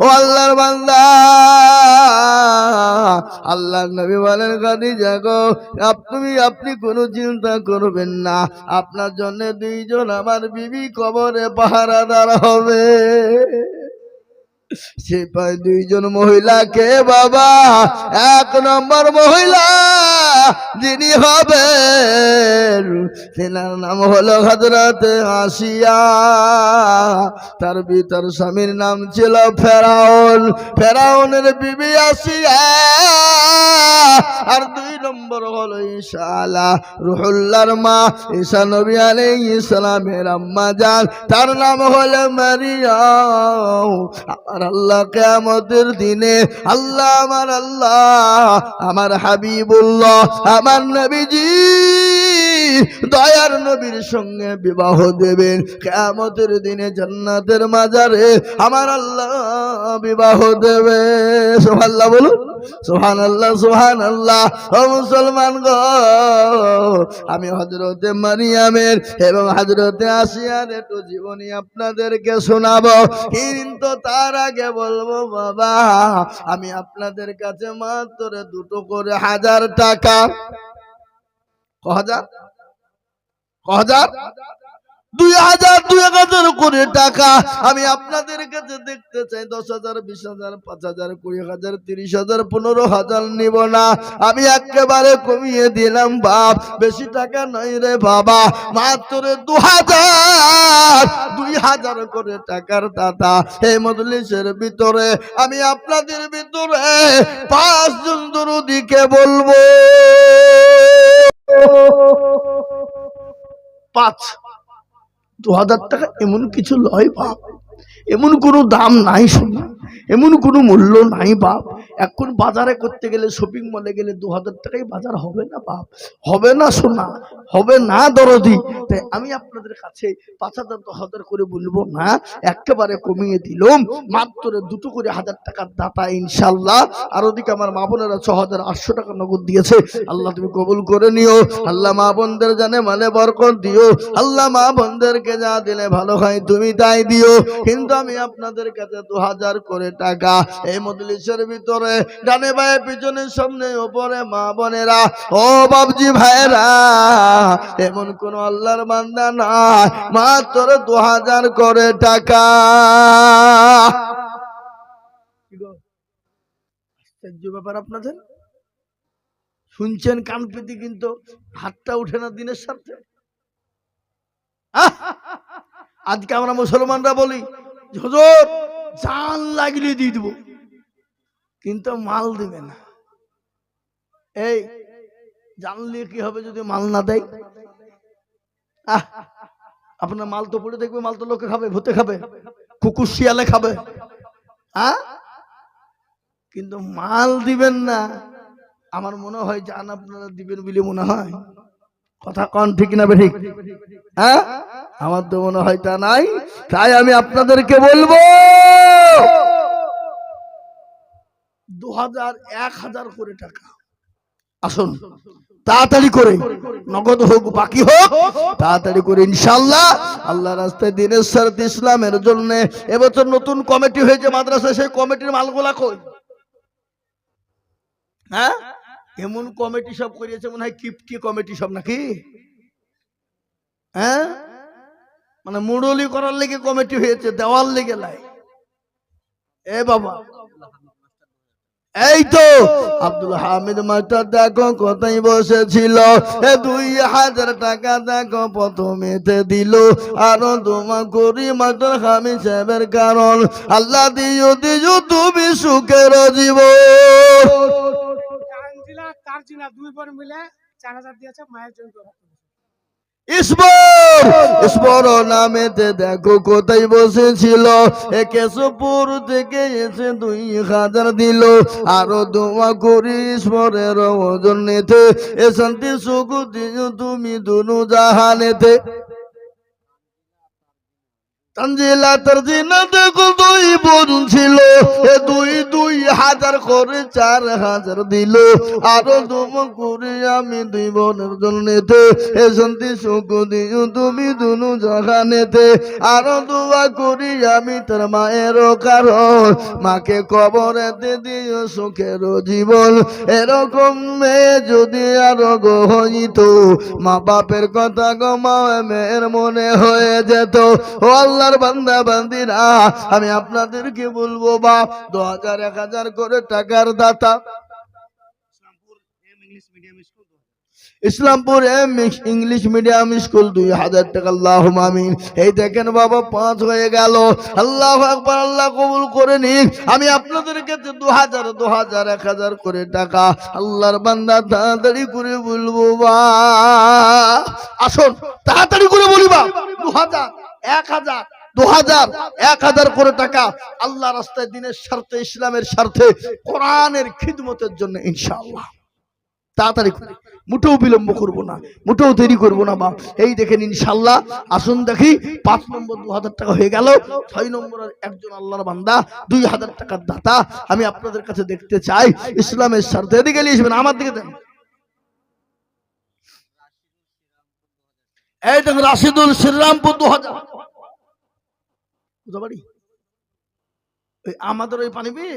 ও আল্লাহর বান্দা। আল্লাহর নবী বলেন, খাদিজা গো আপনি আপনি কোনো চিন্তা করবেন না। আপনার জন্য দুইজন আমার বিবি কবরে পাহারাদার হবে। সে পায় দুইজন মহিলাকে, বাবা। এক নম্বর মহিলা। যিনি হবেন তেনার নাম হলো হজরত আসিয়া। তার ভিতর স্বামীর নাম ছিল ফেরাউন। ফেরাউনের বিবি আসিয়া। আর দুই নম্বর হলো ঈশালা, রুহুল্লার মা, ঈশা নবী আলাইহিস সালামের আম্মা যান তার নাম হলো মারিয়াম। আমার আল্লাহ কিয়ামতের দিনে, আল্লাহ আমার আল্লাহ, আমার হাবিবুল্লাহ আমার নবীজি। দয়ার নবীর সঙ্গে বিবাহ দেবেন। কিয়ামতের দিনে জান্নাতের মাজারে আমার আল্লাহ বিবাহ দেবে। সুবহানাল্লাহ বলুন। সুহান আল্লাহ সুহান আল্লাহ ও মুসলমান গো আমি হজরতে মারিয়ামের এবং হজরতে আসিয়ার একটু জীবনী আপনাদেরকে শোনাবো। কিন্তু তার আগে বলব, বাবা, আমি আপনাদের কাছে মাত্র দুটো করে হাজার টাকা। হাজার? হাজার দুই হাজার দুই হাজার করে টাকা। আমি আপনাদের কাছে দেখতে চাই, দশ হাজার, বিশ হাজার, পাঁচ হাজার, কুড়ি হাজার, তিরিশ হাজার, পনেরো হাজার নিব না। আমি একেবারে কমিয়ে দিলাম, বাপ। বেশি টাকা নয় রে বাবা। মাত্র দু হাজার, দুই হাজার করে টাকার দাদা। এই মজলিসের ভিতরে, আমি আপনাদের ভিতরে পাঁচজন দরুদিকে বলব। পাঁচ। দু হাজার টাকা এমন কিছু লয় পাপ এমন কোনো দাম নাই শোনা। এমন কোনো মূল্য নাই বাপ। এখন বাজারে করতে গেলে শপিং মলে গেলে দু হাজার টাকায় বাজার হবে না বাপ। হবে না সোনা, হবে না দরদি। তাই আমি আপনাদের কাছে পাঁচ হাজার দশ হাজার করে বলব না একেবারে কমিয়ে দিলাম। মাত্র দুটো করে হাজার টাকার দাতা ইনশাল্লাহ আর ওদিকে আমার মা বোনেরা ছ হাজার আটশো টাকা নগদ দিয়েছে। আল্লাহ তুমি কবুল করে নিও। আল্লাহ মা বোনদের জানে মানে বরকত দিও। আল্লাহ মা বোনদেরকে যা দিলে ভালো হয় তুমি তাই দিও। কিন্তু আমি আপনাদের কাছে দু হাজার করে টাকা এই মজলিসের ভিতরে ডানে বায়ে পিছনে সামনে ওপরে মা বোনেরা। ও বাবজি ভাইরা এমন কোন আল্লাহর বান্দা নাই, মাত্র দু হাজার করে টাকা। আশ্চর্য ব্যাপার আপনাদের। শুনছেন কান পেতে কিন্তু হাতটা উঠে না দিনের সাথে আজকে আমরা মুসলমানরা বলি, হুজুর জান লাগলে দিয়ে দিব। কিন্তু মাল দিবে না। এই জানলে কি হবে যদি মাল না দেয়? আহ! আপনার মাল তো পড়ে দেখবে, মাল তো লোকে খাবে, ভূতে খাবে, কুকুর শিয়ালে খাবে। হ্যাঁ কিন্তু মাল দিবেন না। আমার মনে হয় জান আপনারা দিবেন বলে মনে হয়। কথা কন ঠিক না ঠিক হ্যাঁ? আমার তো মনে হয় তা নাই। তাই আমি আপনাদেরকে বলব দু হাজার এক হাজার করে টাকা। আসুন। তাড়াতাড়ি করে। নগদ হোক, বাকি হোক। তাড়াতাড়ি করে ইনশাল্লাহ আল্লাহ রাস্তায় দিনের সারত ইসলামের জন্য এবছর নতুন কমিটি হয়েছে মাদ্রাসায়, সেই কমিটির মালগুলা কই? হ্যাঁ? এমন কমিটি সব করিয়েছে, মনে হয় কিপটি কমিটি সব নাকি? হ্যাঁ? মানে মুরলি করার লেগে কমিটি হয়েছে, দেওয়ার লেগে লাই। এ বাবা। এই তো আব্দুল হামিদ মাস্টার দেখো কোথায় বসেছিল? এ দুই হাজার টাকা দেখো প্রথমেতে দিল। আরও তোমা করি মাস্টার হামিদ সাহেবের কারণ। আল্লাহ দিও দিও, তুমি সুখের জীব দুই বোন মিলে চার হাজার দিয়েছে, মায়ের জন্য ঈশ্বর ঈশ্বর নামেতে দেখো কোথায় বসেছিল। এ সুপুর থেকে এসে দুই হাজার দিল। আরও দোয়া করি ঈশ্বরের ওজন নিতে। এ শান্তি সুখ দিও তুমি দুনু জাহানেতে। দুই বোন ছিল। এ দুই দুই হাজার করে চার হাজার দিল। আরও দুম করে আমি দুই বোনের জন্যতে এ শান্তি, সুখ দিও তুমি দুনু জাহানেতে। আরও দোয়া করি আমি তার মায়ের কারণ। মাকে কবরেতে দিও সুখের জীবন। এরকম মেয়ে যদি আরও গো হইত মা বাপের কথা গো মা মেয়ের মনে হয়ে যেত। ও আল্লাহর বান্দা, বান্দিরা, আমি আপনাদেরকে বলব, বাপ, দু হাজার, এক হাজার করে টাকার দাতা। Islampur M English medium school, দুই হাজার টাকা আল্লাহ আমিন। এই দেখেন বাবা, পাঁচ হয়ে গেল। আল্লাহ একবার আল্লাহ কবুল করে নিন। আমি আপনাদের কাছে দু হাজার দু হাজার, এক হাজার করে টাকা আল্লাহর বান্দা তাড়াতাড়ি করে বলব বা আসুন, তাড়াতাড়ি করে বলিবা দু হাজার, এক হাজার দু হাজার এক হাজার করে টাকা আল্লাহ রাস্তায় দিনের স্বার্থে, ইসলামের স্বার্থে খিদমতের জন্য তাড়াতাড়ি করে। বিলম্ব করব না মুঠেও দেরি না বা এই দেখেন ইনশাল্লাহ আসুন দেখি, পাঁচ নম্বর দু হাজার টাকা হয়ে গেল, ছয় নম্বরের একজন আল্লাহর বান্দা দুই হাজার টাকার দাতা। আমি আপনাদের কাছে দেখতে চাই, ইসলামের স্বার্থে। এদিকে আসবেন আমার দিকে দেন। এই দেখুন, রাশিদুল শ্রীরামপুর দু হাজার বুঝতে আমাদের ওই পানি পেয়ে?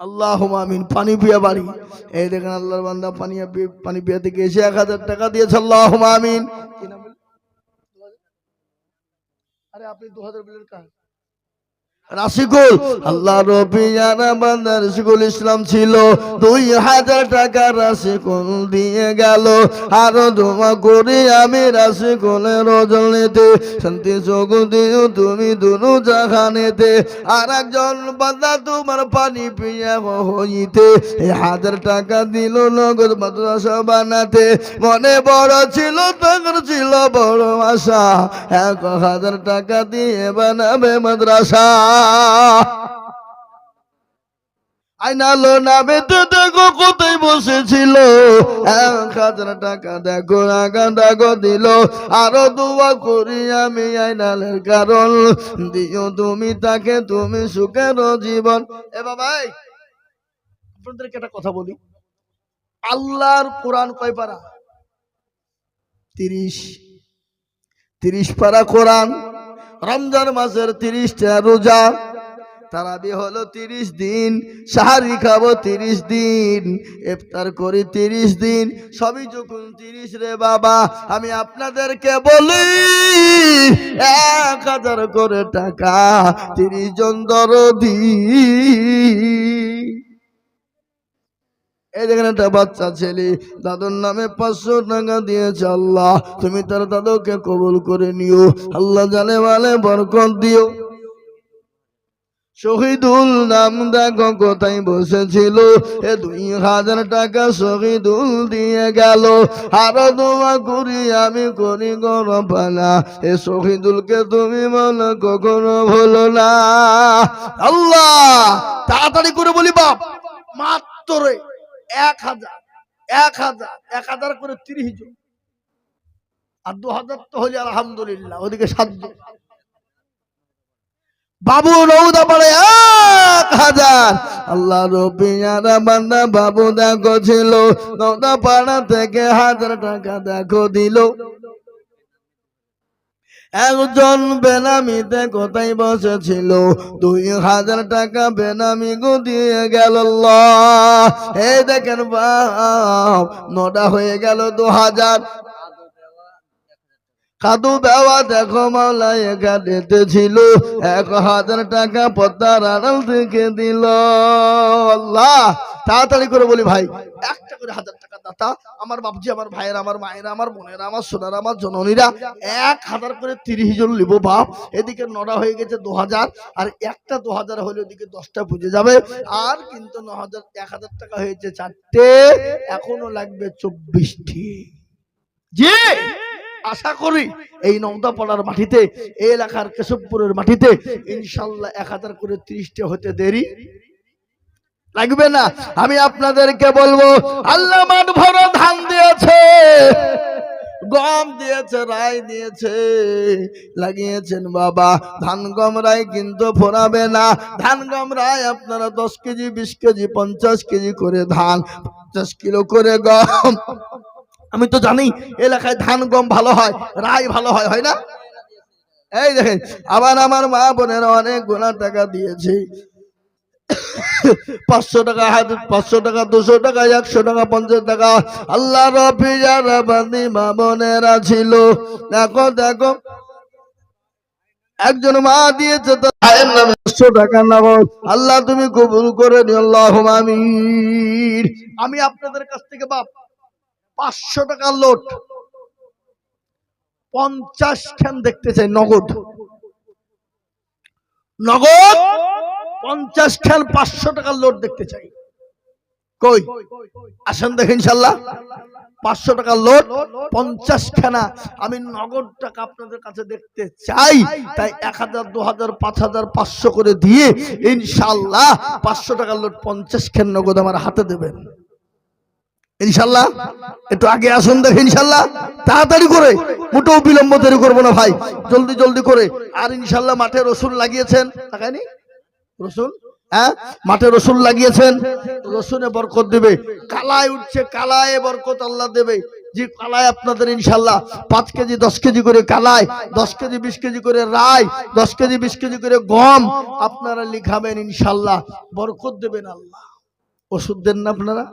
আল্লাহ আমিন পানি পিয়া বাড়ি। এই দেখেন আল্লাহর বান্দা পানি পানি পিয়া থেকে এসে এক হাজার টাকা দিয়েছে আল্লাহ আমিন? আরে আপনি দু হাজার বিলের কাজ। রাশিকুল আল্লাহ রবিয়ানা বান্দা রাশিকুল ইসলাম ছিল। দুই হাজার টাকা রাশিকুল দিয়ে গেল। আরও দোয়া করি আমি রাশিকুলের ওজন নিতে। শান্তি চোখ দিও তুমি দুনু জাহানেতে। আর একজন বান্দা তোমার পানি পিয়া হইতে। এই হাজার টাকা দিল নগদ মাদ্রাসা বানাতে। মনে বড় ছিল তখন ছিল বড় আশা। এক হাজার টাকা দিয়ে বানাবে মাদ্রাসা। আইনালো নামে তো দেখো কোথায় বসেছিল? এক হাজার টাকা দেখো আগা দেখো দিল। আরও দোয়া করি আমি আইনালের কারণ। দিও তুমি তাকে, তুমি সুখের জীবন। এ বাবাই আপনাদেরকে একটা কথা বলি। আল্লাহর কোরআন কয় পারা? তিরিশ। তিরিশ পারা কোরআন। রমজান মাসের তিরিশটা রোজা। তারাবি হলো তিরিশ দিন সাহারি খাব তিরিশ দিন, ইফতার করি তিরিশ দিন, সবই যখন তিরিশ রে বাবা, আমি আপনাদেরকে বলি, এক হাজার করে টাকা তিরিশ জন দরদি। এই দেখেন একটা বাচ্চা ছেলে, দাদুর নামে পাঁচশো টাকা দিয়েছে আল্লাহ। তুমি তার দাদুকে কবুল করে নিও। আল্লাহ জানে বলে বরকত দিও। শহীদুল নাম দেখো কোথায় বসেছিল। এ দুই হাজার টাকা শহীদুল দিয়ে গেল। আরও দোয়া করি, আমি করি গরপানা এ শহীদুলকে তুমি মনে কখনো ভুলো না। আল্লাহ, তাড়াতাড়ি করে বলি বাপ মাত্র এক হাজার এক হাজার এক হাজার করে তিরিশ জন। আর দু হাজার তো হলে আলহামদুলিল্লাহ, ওদিকে সাতজন বাবু রৌদা পারে এক হাজার। আল্লাহ রবিয়ারা বান্দা, বাবু দেখো ছিল নৌদা পাড়া থেকে হাজার টাকা দেখো দিল। একজন বেনামিতে কোথায় বসেছিল? দুই হাজার টাকা বেনামি গো দিয়ে গেল। এই দেখেন বাপ, নটা হয়ে গেল দু হাজার। খাদু বেওয়া দেখো মাওলা এখানেতে ছিল। এক হাজার টাকা পদ্মার আড়াল থেকে দিল তাড়াতাড়ি করে বলি ভাই, একটা করে হাজার টাকা দাতা, আমার বাপজি, আমার ভাইয়ের, আমার মায়েরা, আমার বোনেরা, আমার সোনারা, আমার জননীরা, এক হাজার করে তিরিশ জন লিবো বাপ। এদিকে নটা হয়ে গেছে দু হাজার, আর একটা দু হাজার হলে ওদিকে দশটা পুজে যাবে। আর কিন্তু ন হাজার, এক হাজার টাকা হয়েছে চারটে, এখনও লাগবে চব্বিশটি। জি, আশা করি এই নওদাপাড়ার মাটিতে, এই এলাকার কেশবপুরের মাটিতে ইনশাল্লাহ এক হাজার করে ত্রিশটা হতে দেরি। লাগবে না। আমি আপনাদেরকে বলব, আল্লাহ মাঠ ভরো ধান দিয়েছে, গম দিয়েছে রায় দিয়েছে, লাগিয়েছেন বাবা। ধান গম রায় কিন্তু ফোরাবে না। ধান গম রায় আপনারা দশ কেজি, বিশ কেজি, পঞ্চাশ কেজি করে ধান, পঞ্চাশ কিলো করে গম। আমি তো জানি, এলাকায় ধান গম ভালো হয় রায় ভালো হয় হয় না? এই দেখেন, আবার আমার মা বোনেরা অনেক গোনা টাকা দিয়েছে। পাঁচশো টাকা পাঁচশো টাকা, দুশো টাকা, একশো টাকা, পঞ্চাশ টাকা। আল্লাহ রফি যারা বান্দি মা বোনেরা ছিল দেখো দেখো। একজন মা দিয়েছে তো ভাইয়ের নামে একশো টাকা নেব আল্লাহ তুমি কবুল করে নিও আল্লাহ আমিন। আমি আপনাদের কাছ থেকে বাপ, পাঁচশো টাকা লোট, পঞ্চাশ খান দেখতে চাই, নগদ। নগদ? পঞ্চাশ খান পাঁচশো টাকার লোড দেখতে চাই। কই? আসেন দেখেন ইনশাল্লাহ পাঁচশো টাকার লোড, পঞ্চাশ খানা আমি নগদ টাকা আপনাদের কাছে দেখতে চাই। তাই এক হাজার, দু হাজার, পাঁচ হাজার, পাঁচশো করে দিয়ে ইনশাল্লাহ পাঁচশো টাকার লোড, পঞ্চাশ খান নগদ আমার হাতে দেবেন। ইনশাল্লাহ একটু আগে আসুন দেখে ইনশাল্লাহ তাড়াতাড়ি করে, মোটেও বিলম্ব তৈরি করব না ভাই। জলদি জলদি করে। আর ইনশাল্লাহ মাঠে রসুন লাগিয়েছেন। তাকায়নি হ্যাঁ? মাঠে রসুন লাগিয়েছেন, রসুনে বরকত দেবে। কালায় উঠছে, কালায় বরকত আল্লাহ দেবে। যে কালায় আপনাদের ইনশাল্লাহ। পাঁচ কেজি, দশ কেজি করে কালায়, দশ কেজি, বিশ কেজি করে রায়, দশ কেজি, বিশ কেজি করে গম আপনারা লিখাবেন ইনশাল্লাহ। বরকত দেবেন আল্লাহ। ওষুধ দেন না আপনারা?